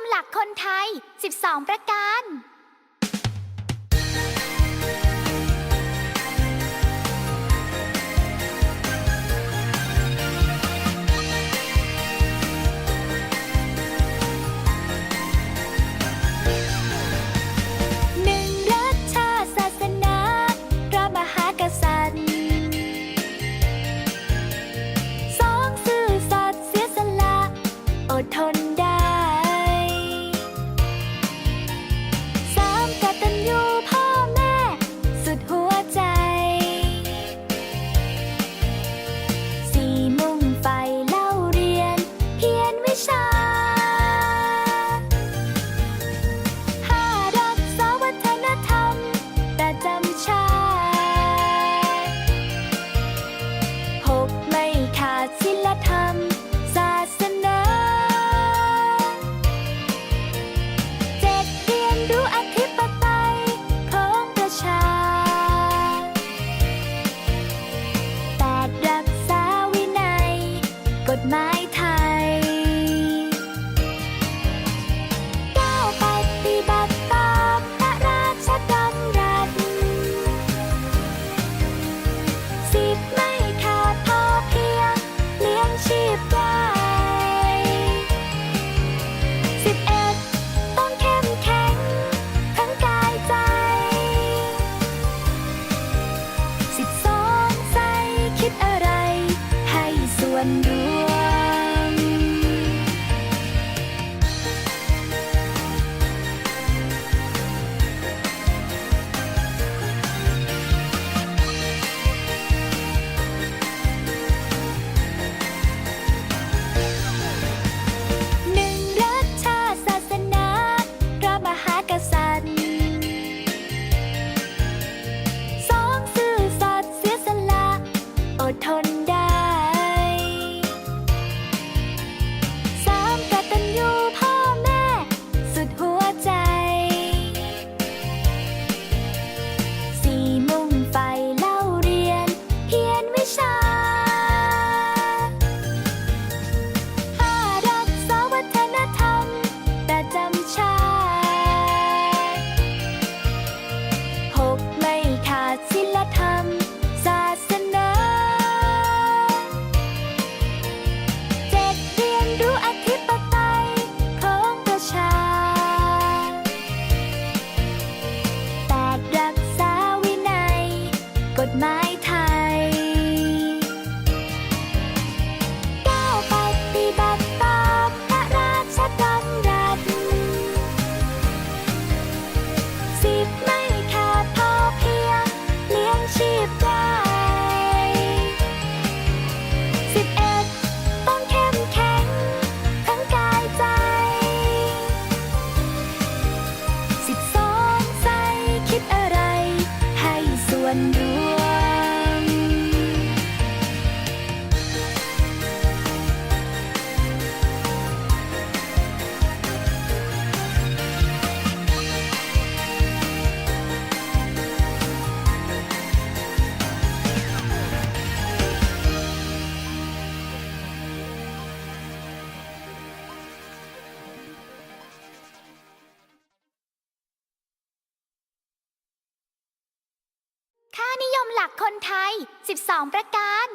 มหลักคนไทย 12 ประการ and do ค่านิยมหลักคนไทย 12 ประการ